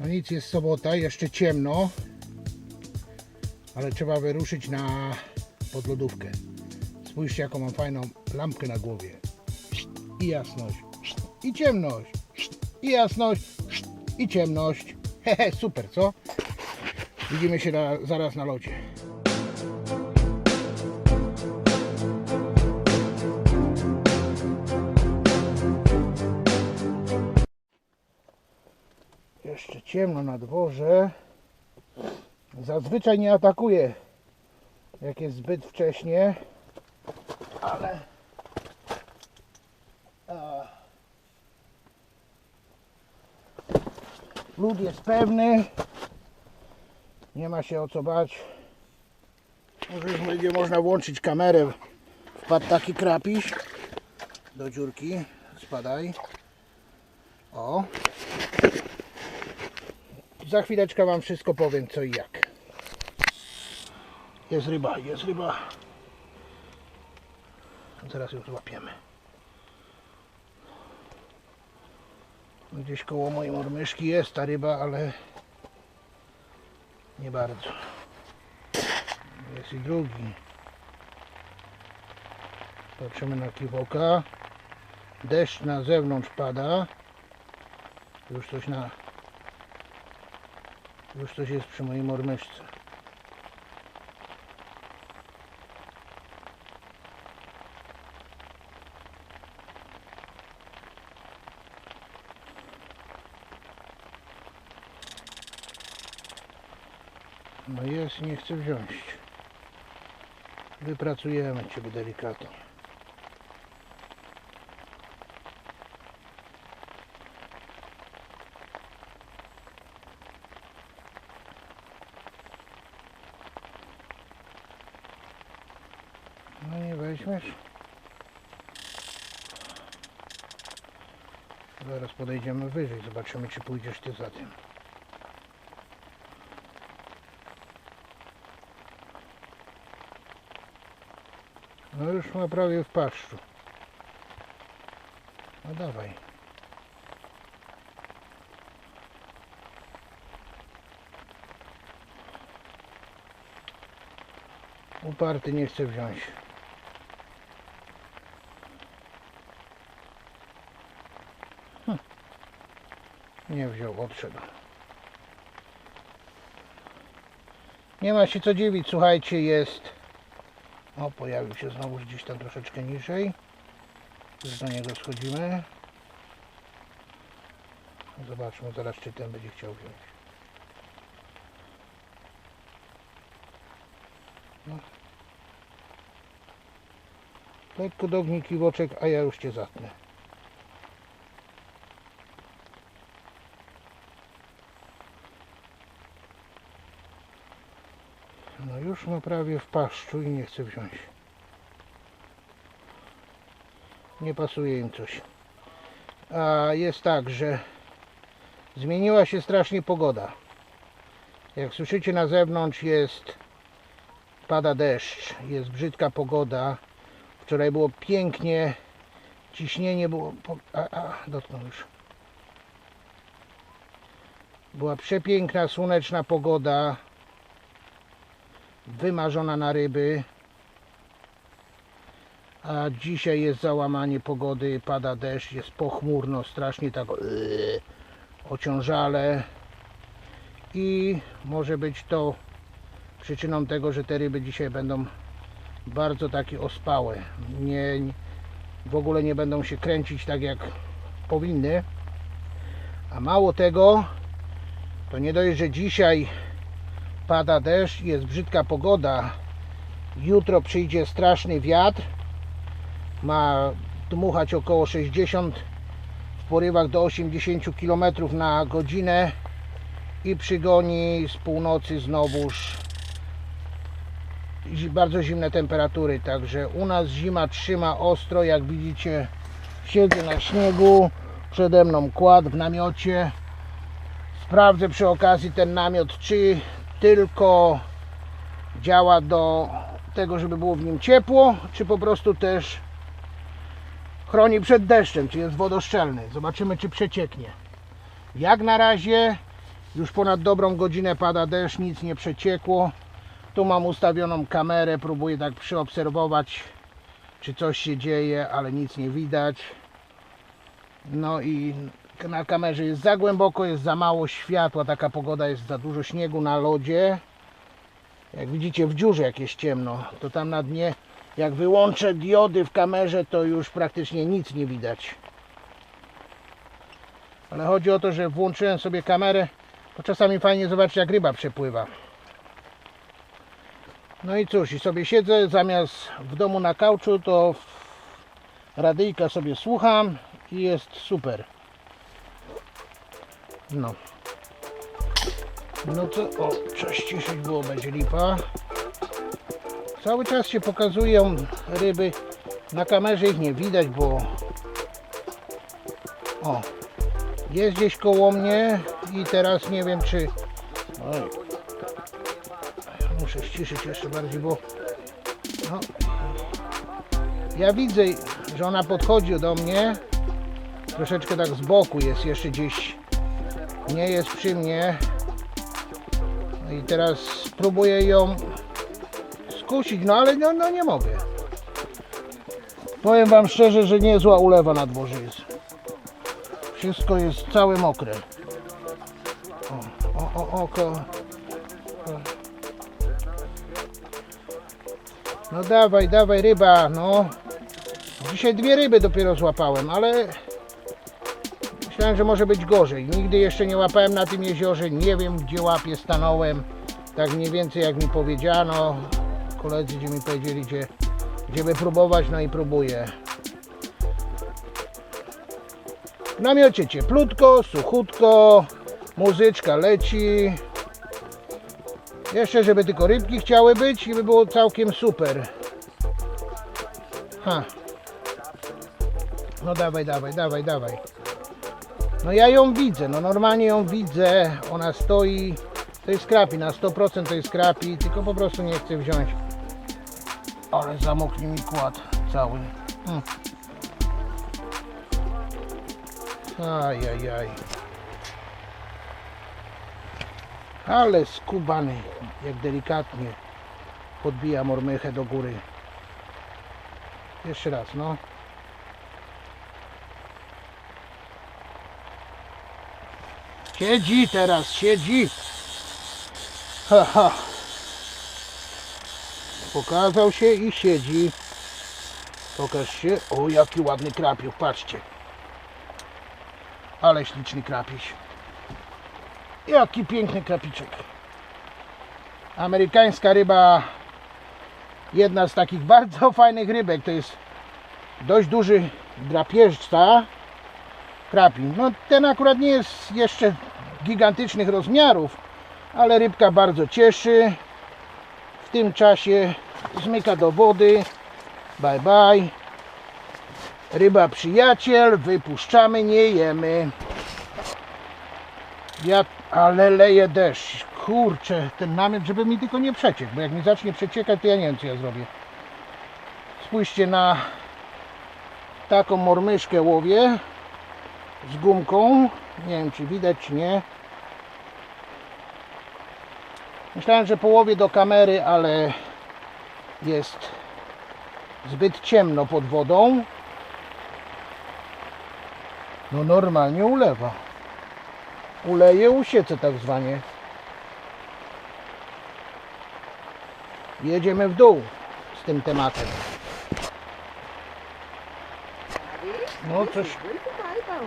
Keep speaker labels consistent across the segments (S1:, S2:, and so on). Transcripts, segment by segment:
S1: No nic, jest sobota, jeszcze ciemno, ale trzeba wyruszyć na podlodówkę. Spójrzcie jaką mam fajną lampkę na głowie. I jasność, i ciemność, i jasność, i ciemność. Hehe, super, co? Widzimy się na, zaraz na lodzie. Ciemno na dworze. Zazwyczaj nie atakuje, jak jest zbyt wcześnie, ale a, lód jest pewny. Nie ma się o co bać. Może już będzie można włączyć kamerę. Wpadł taki krapiś do dziurki. Spadaj. O. Za chwileczkę Wam wszystko powiem co i jak. Jest ryba, jest ryba. Zaraz ją złapiemy. Gdzieś koło mojej mormyszki jest ta ryba, ale nie bardzo. Jest i drugi. Patrzymy na kiwoka. Deszcz na zewnątrz pada. Już coś na już coś jest przy mojej mormyszce. No jest, nie chcę wziąć. Wypracujemy Ciebie delikatnie. No nie weźmiesz. Zaraz podejdziemy wyżej, zobaczymy czy pójdziesz ty za tym. No już ma prawie w paszczu. No dawaj. Uparty nie chce wziąć. Nie wziął, odszedł. Nie ma się co dziwić, słuchajcie, jest. O, pojawił się znowu gdzieś tam troszeczkę niżej. Już do niego schodzimy. Zobaczmy zaraz, czy ten będzie chciał wziąć. No. Lekko dogni kiwoczek, a ja już Cię zatnę. No już ma prawie w paszczu i nie chce wziąć. Nie pasuje im coś. A jest tak, że zmieniła się strasznie pogoda. Jak słyszycie na zewnątrz jest pada deszcz, jest brzydka pogoda. Wczoraj było pięknie, ciśnienie było. A, a dotknął już. Była przepiękna, słoneczna pogoda wymarzona na ryby. A dzisiaj jest załamanie pogody, pada deszcz, jest pochmurno, strasznie tak yy, ociążale. I może być to przyczyną tego, że te ryby dzisiaj będą bardzo takie ospałe. Nie, w ogóle nie będą się kręcić tak jak powinny. A mało tego, to nie dość, że dzisiaj pada deszcz, jest brzydka pogoda. Jutro przyjdzie straszny wiatr. Ma dmuchać około 60 w porywach do 80 km na godzinę i przygoni z północy znowuż bardzo zimne temperatury. Także u nas zima trzyma ostro. Jak widzicie, siedzę na śniegu. Przede mną kład w namiocie. Sprawdzę przy okazji ten namiot, czy tylko działa do tego, żeby było w nim ciepło, czy po prostu też chroni przed deszczem, czy jest wodoszczelny. Zobaczymy, czy przecieknie. Jak na razie Już ponad dobrą godzinę pada deszcz, nic nie przeciekło. Tu mam ustawioną kamerę, próbuję tak przyobserwować, czy coś się dzieje, ale nic nie widać. No i na kamerze jest za głęboko, jest za mało światła, taka pogoda jest za dużo śniegu na lodzie. Jak widzicie w dziurze jak jest ciemno, to tam na dnie jak wyłączę diody w kamerze, to już praktycznie nic nie widać. Ale chodzi o to, że włączyłem sobie kamerę, to czasami fajnie zobaczyć jak ryba przepływa. No i cóż, i sobie siedzę zamiast w domu na kauczu, to radyjka sobie słucham i jest super. No. No to, o, trzeba ściszyć było, będzie lipa. Cały czas się pokazują ryby. Na kamerze ich nie widać, bo o, jest gdzieś koło mnie i teraz nie wiem czy Oj. muszę ściszyć jeszcze bardziej, bo no, ja widzę, że ona podchodzi do mnie troszeczkę tak z boku jest jeszcze gdzieś nie jest przy mnie no i teraz spróbuję ją skusić, no ale no, no nie mogę. Powiem Wam szczerze, że niezła ulewa na dworze jest. Wszystko jest całe mokre. O, o, o, oko. No dawaj, dawaj ryba, no. Dzisiaj dwie ryby dopiero złapałem, ale myślałem, że może być gorzej. Nigdy jeszcze nie łapałem na tym jeziorze, nie wiem gdzie łapię, stanąłem. Tak mniej więcej jak mi powiedziano, koledzy gdzie mi powiedzieli, gdzie, gdzie by próbować, no i próbuję. W namiocie cieplutko, suchutko, muzyczka leci. Jeszcze, żeby tylko rybki chciały być i by było całkiem super. Ha. No dawaj, dawaj, dawaj, dawaj. No ja ją widzę, no normalnie ją widzę. Ona stoi, to jest krapi, na 100% to jest krapi, tylko po prostu nie chcę wziąć. Ale zamoknie mi kład cały. Hmm. Ajajaj. Ale skubany, jak delikatnie podbija mormychę do góry. Jeszcze raz, no. Siedzi teraz, siedzi. Ha, ha. Pokazał się i siedzi. Pokaż się. O, jaki ładny krapiuch, patrzcie. Ale śliczny krapiś. Jaki piękny krapiczek. Amerykańska ryba. Jedna z takich bardzo fajnych rybek. To jest dość duży drapieżca. Krapin. No ten akurat nie jest jeszcze gigantycznych rozmiarów, ale rybka bardzo cieszy. W tym czasie zmyka do wody. Bye bye. Ryba przyjaciel, wypuszczamy, nie jemy. Ja, ale leje deszcz. Kurczę, ten namiot, żeby mi tylko nie przeciekł, bo jak mi zacznie przeciekać, to ja nie wiem, co ja zrobię. Spójrzcie na taką mormyszkę łowię z gumką. Nie wiem, czy widać, czy nie. Myślałem, że połowię do kamery, ale jest zbyt ciemno pod wodą. No normalnie ulewa. Uleje usiece tak zwanie. Jedziemy w dół z tym tematem. No coś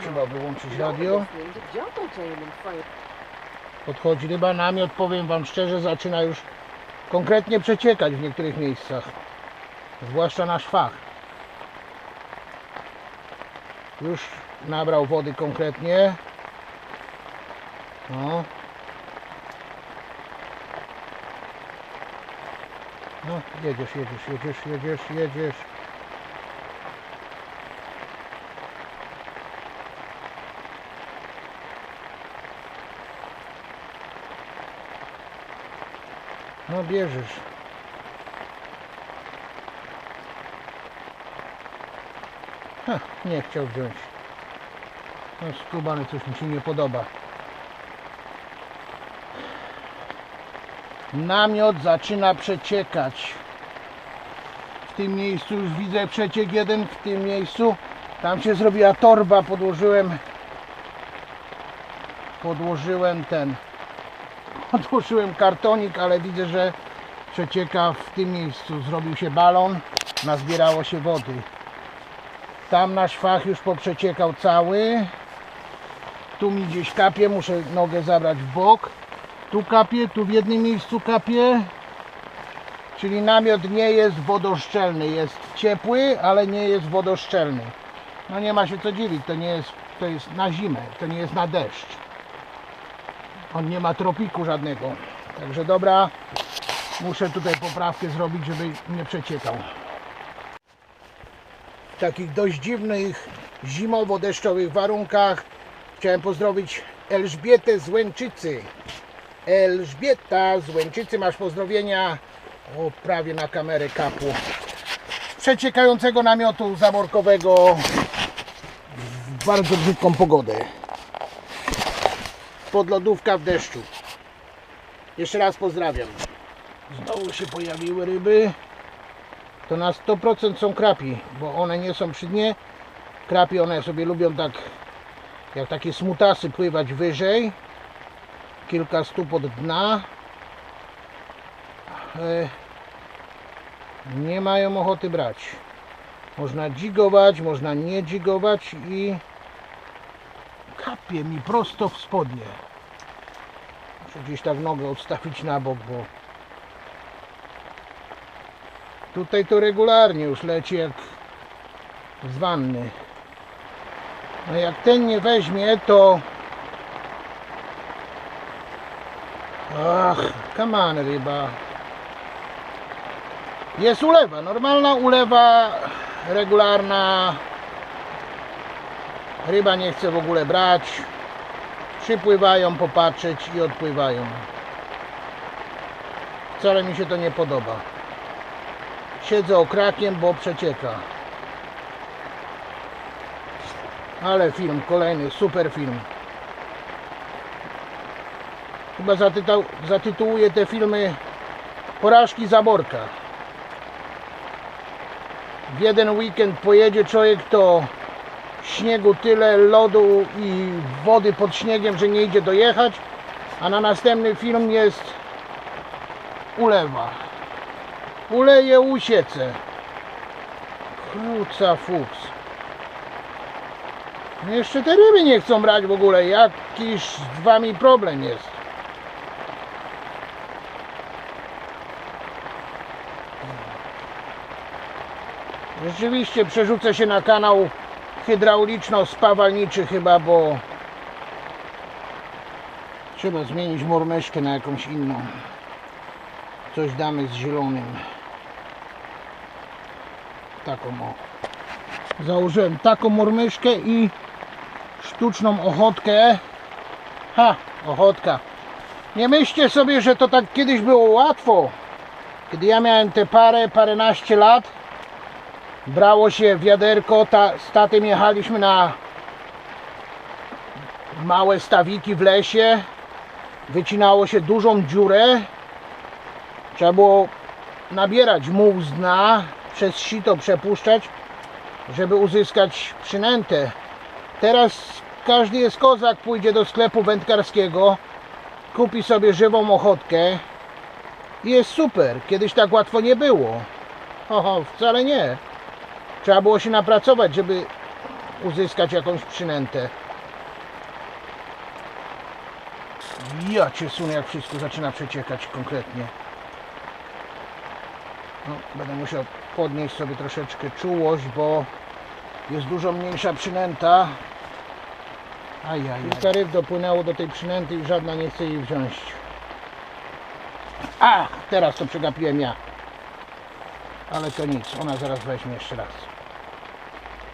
S1: trzeba wyłączyć radio. Podchodzi ryba, namiot, powiem Wam szczerze, zaczyna już konkretnie przeciekać w niektórych miejscach. Zwłaszcza na szwach. Już nabrał wody konkretnie. No. No, jedziesz, jedziesz, jedziesz, jedziesz, jedziesz. No bierzesz. Ha, nie chciał wziąć. No skubany coś mi się nie podoba. Namiot zaczyna przeciekać. W tym miejscu już widzę przeciek jeden, w tym miejscu. Tam się zrobiła torba, podłożyłem podłożyłem ten podłożyłem kartonik, ale widzę, że przecieka w tym miejscu. Zrobił się balon, nazbierało się wody. Tam nasz fach już poprzeciekał cały. Tu mi gdzieś kapie, muszę nogę zabrać w bok. Tu kapie, tu w jednym miejscu kapie. Czyli namiot nie jest wodoszczelny. Jest ciepły, ale nie jest wodoszczelny. No nie ma się co dziwić, to nie jest, to jest na zimę, to nie jest na deszcz. On nie ma tropiku żadnego. Także dobra, muszę tutaj poprawkę zrobić, żeby nie przeciekał. W takich dość dziwnych zimowo-deszczowych warunkach chciałem pozdrowić Elżbietę z Łęczycy. Elżbieta z Łęczycy, masz pozdrowienia. O, prawie na kamerę kapło. Z przeciekającego namiotu zaworkowego w bardzo brzydką pogodę podlodówka w deszczu. Jeszcze raz pozdrawiam. Znowu się pojawiły ryby. To na 100% są krapi, bo one nie są przy dnie. Krapi one sobie lubią tak jak takie smutasy pływać wyżej. Kilka stóp od dna. E, Nie mają ochoty brać. Można dzigować, można nie dzigować i kapie mi prosto w spodnie. Muszę gdzieś tak nogę odstawić na bok, bo tutaj to regularnie już leci jak z wanny. No jak ten nie weźmie, to ach, kaman ryba. Jest ulewa, normalna ulewa, regularna, Ryba nie chce w ogóle brać. Przypływają popatrzeć i odpływają. Wcale mi się to nie podoba. Siedzę okrakiem, bo przecieka. Ale film, kolejny, super film. Chyba zatytuł, zatytułuję te filmy Porażki Zaborka. W jeden weekend pojedzie człowiek, to śniegu tyle, lodu i wody pod śniegiem, że nie idzie dojechać, a na następny film jest ulewa. Uleje usiece. Kruca fuks. No jeszcze te ryby nie chcą brać w ogóle. Jakiś z wami problem jest. Rzeczywiście przerzucę się na kanał hydrauliczno-spawalniczy chyba, bo trzeba zmienić mormeszkę na jakąś inną. Coś damy z zielonym. Taką o. Założyłem taką mormyszkę i sztuczną ochotkę. Ha, ochotka. Nie myślcie sobie, że to tak kiedyś było łatwo. Kiedy ja miałem te parę, paręnaście lat, brało się wiaderko, ta, z jechaliśmy na małe stawiki w lesie, wycinało się dużą dziurę, trzeba było nabierać muł z dna, przez sito przepuszczać, żeby uzyskać przynętę. Teraz każdy jest kozak, pójdzie do sklepu wędkarskiego, kupi sobie żywą ochotkę i jest super. Kiedyś tak łatwo nie było. Oho, wcale nie. Trzeba było się napracować, żeby uzyskać jakąś przynętę. Ja cię sunę, jak wszystko zaczyna przeciekać konkretnie. No, będę musiał podnieść sobie troszeczkę czułość, bo jest dużo mniejsza przynęta. Ajaj. Kilka ryb dopłynęło do tej przynęty i żadna nie chce jej wziąć. A, teraz to przegapiłem ja. Ale to nic, ona zaraz weźmie jeszcze raz.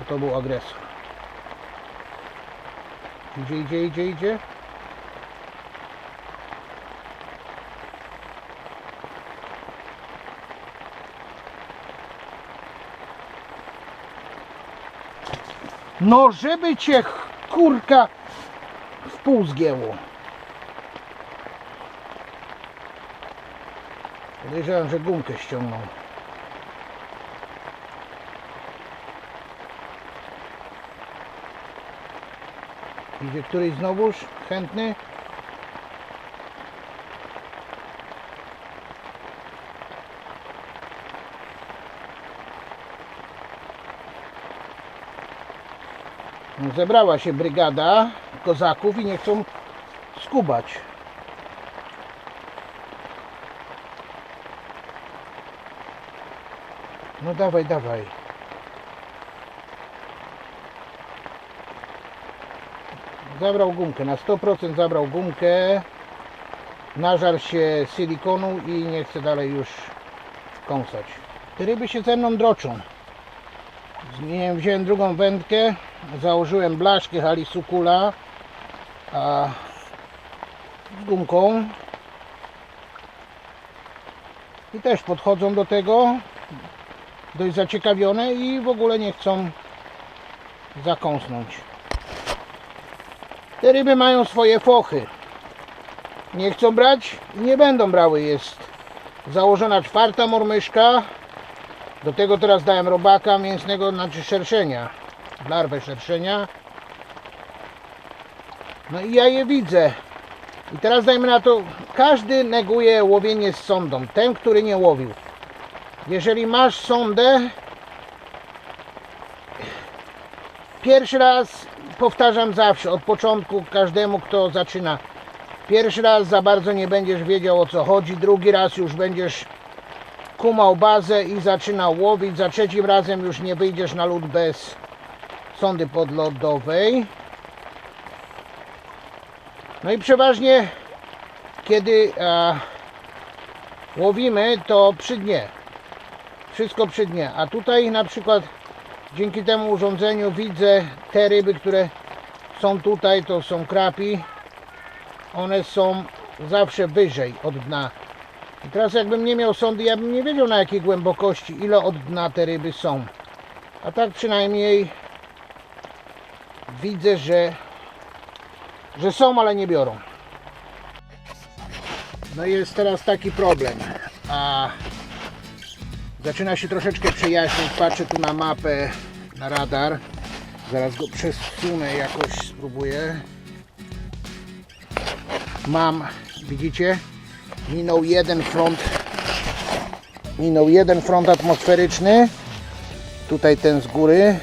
S1: Bo to był agresor. Idzie, idzie, idzie, idzie. No, żeby cię kurka w pół zgięło. Podejrzewam, że gumkę ściągnął. Idzie któryś znowuż chętny? No, Zebrała się brygada kozaków i nie chcą skubać. No dawaj, dawaj. Zabrał gumkę, na 100% zabrał gumkę. Nażarł się silikonu i nie chce dalej już kąsać. Te ryby się ze mną droczą. Zmieniłem, wziąłem drugą wędkę, założyłem blaszkę halisucula a z gumką i też podchodzą do tego dość zaciekawione i w ogóle nie chcą zakąsnąć. Te ryby mają swoje fochy. Nie chcą brać i nie będą brały. Jest założona czwarta mormyszka. Do tego teraz dałem robaka mięsnego, znaczy szerszenia. Larwę szerszenia. No i ja je widzę. I teraz dajmy na to, każdy neguje łowienie z sondą. Ten, który nie łowił. Jeżeli masz sondę, pierwszy raz powtarzam zawsze, od początku każdemu, kto zaczyna. Pierwszy raz za bardzo nie będziesz wiedział o co chodzi, drugi raz już będziesz kumał bazę i zaczynał łowić, za trzecim razem już nie wyjdziesz na lód bez sondy podlodowej. No i przeważnie kiedy e, łowimy to przy dnie. Wszystko przy dnie. A tutaj na przykład dzięki temu urządzeniu widzę te ryby, które są tutaj, to są krapi. One są zawsze wyżej od dna. I teraz jakbym nie miał sondy, ja bym nie wiedział na jakiej głębokości, ile od dna te ryby są. A tak przynajmniej widzę, że, że są, ale nie biorą. No i jest teraz taki problem. A zaczyna się troszeczkę przejaśnić. Patrzę tu na mapę, na radar. Zaraz go przesunę jakoś, spróbuję. Mam, widzicie? Minął jeden front. Minął jeden front atmosferyczny. Tutaj ten z góry.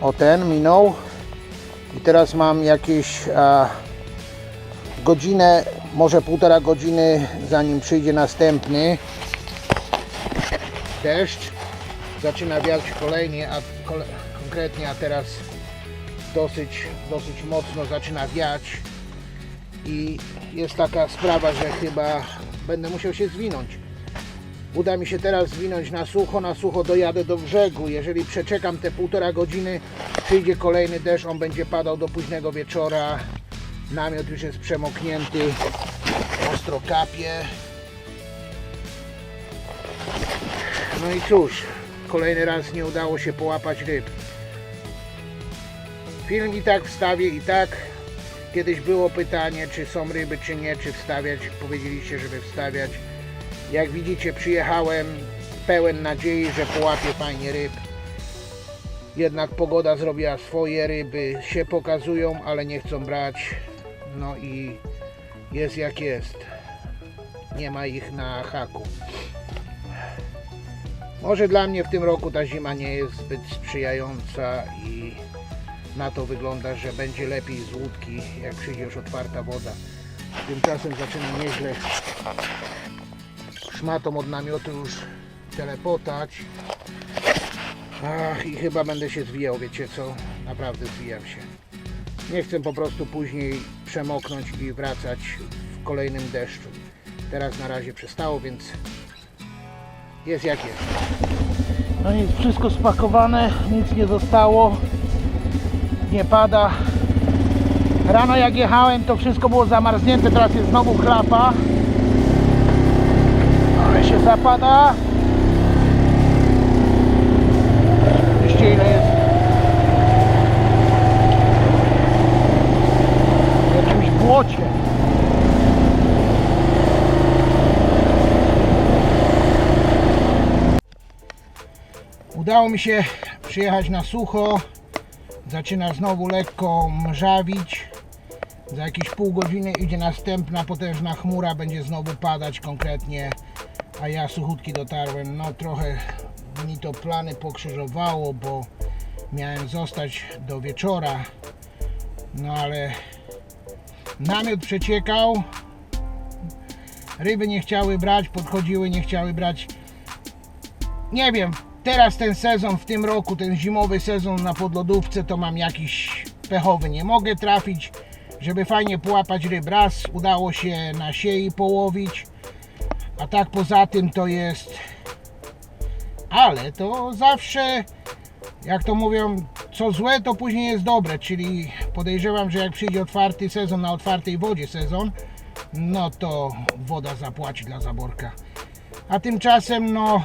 S1: O ten minął. I teraz mam jakieś a, godzinę, może półtora godziny, zanim przyjdzie następny deszcz. Zaczyna wiać kolejnie, a kole, konkretnie, a teraz dosyć, dosyć mocno zaczyna wiać. I jest taka sprawa, że chyba będę musiał się zwinąć. Uda mi się teraz zwinąć na sucho, na sucho dojadę do brzegu. Jeżeli przeczekam te półtora godziny, przyjdzie kolejny deszcz, on będzie padał do późnego wieczora. Namiot już jest przemoknięty, ostro kapie. No i cóż, kolejny raz nie udało się połapać ryb. Film i tak wstawię i tak. Kiedyś było pytanie, czy są ryby, czy nie, czy wstawiać. Powiedzieliście, żeby wstawiać. Jak widzicie, przyjechałem pełen nadziei, że połapię fajnie ryb. Jednak pogoda zrobiła swoje, ryby się pokazują, ale nie chcą brać. No i jest jak jest. Nie ma ich na haku. Może dla mnie w tym roku ta zima nie jest zbyt sprzyjająca i na to wygląda, że będzie lepiej z łódki, jak przyjdzie już otwarta woda. Tymczasem zaczyna nieźle szmatą od namiotu już telepotać. Ach, i chyba będę się zwijał, wiecie co? Naprawdę zwijam się. Nie chcę po prostu później przemoknąć i wracać w kolejnym deszczu. Teraz na razie przestało, więc jest jak jest. No nic, wszystko spakowane, nic nie zostało. Nie pada. Rano jak jechałem, to wszystko było zamarznięte, teraz jest znowu chlapa. Ale się zapada. Widzicie ile jest w jakimś błocie. Udało mi się przyjechać na sucho. Zaczyna znowu lekko mrzawić. Za jakieś pół godziny idzie następna potężna chmura, będzie znowu padać konkretnie, a ja suchutki dotarłem. No trochę mi to plany pokrzyżowało, bo miałem zostać do wieczora. No ale namiot przeciekał. Ryby nie chciały brać, podchodziły, nie chciały brać. Nie wiem, teraz ten sezon w tym roku, ten zimowy sezon na podlodówce to mam jakiś pechowy. Nie mogę trafić, żeby fajnie połapać ryb. Raz udało się na siei połowić, a tak poza tym to jest... Ale to zawsze, jak to mówią, co złe to później jest dobre, czyli podejrzewam, że jak przyjdzie otwarty sezon na otwartej wodzie sezon, no to woda zapłaci dla zaborka. A tymczasem no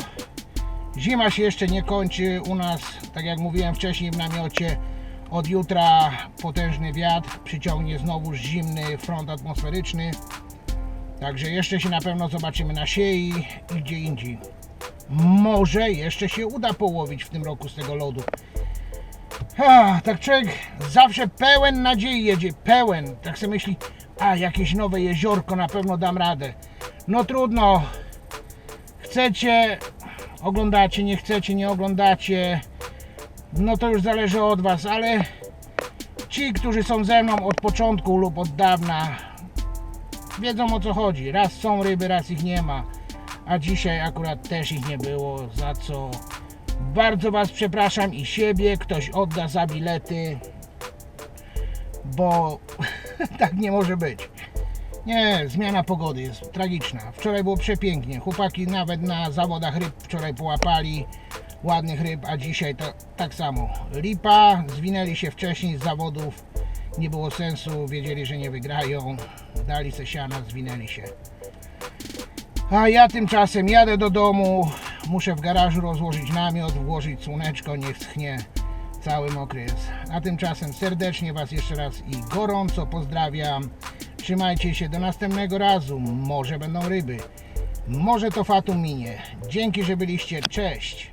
S1: Zima się jeszcze nie kończy u nas, tak jak mówiłem wcześniej w namiocie. Od jutra potężny wiatr przyciągnie znowu zimny front atmosferyczny. Także jeszcze się na pewno zobaczymy na siei i gdzie indziej. Może jeszcze się uda połowić w tym roku z tego lodu. A, tak człowiek zawsze pełen nadziei jedzie, pełen. Tak sobie myśli, a jakieś nowe jeziorko na pewno dam radę. No trudno. Chcecie, oglądacie, nie chcecie, nie oglądacie, no to już zależy od Was, ale ci, którzy są ze mną od początku lub od dawna, wiedzą o co chodzi. Raz są ryby, raz ich nie ma, a dzisiaj akurat też ich nie było, za co bardzo Was przepraszam i siebie, ktoś odda za bilety, bo tak nie może być. Nie, zmiana pogody jest tragiczna. Wczoraj było przepięknie. Chłopaki nawet na zawodach ryb wczoraj połapali ładnych ryb, a dzisiaj to tak samo. Lipa, zwinęli się wcześniej z zawodów. Nie było sensu, wiedzieli, że nie wygrają. Dali se siana, zwinęli się. A ja tymczasem jadę do domu. Muszę w garażu rozłożyć namiot, włożyć słoneczko, niech schnie. Cały mokry jest. A tymczasem serdecznie Was jeszcze raz i gorąco pozdrawiam. Trzymajcie się do następnego razu. Może będą ryby. Może to fatum minie. Dzięki, że byliście. Cześć.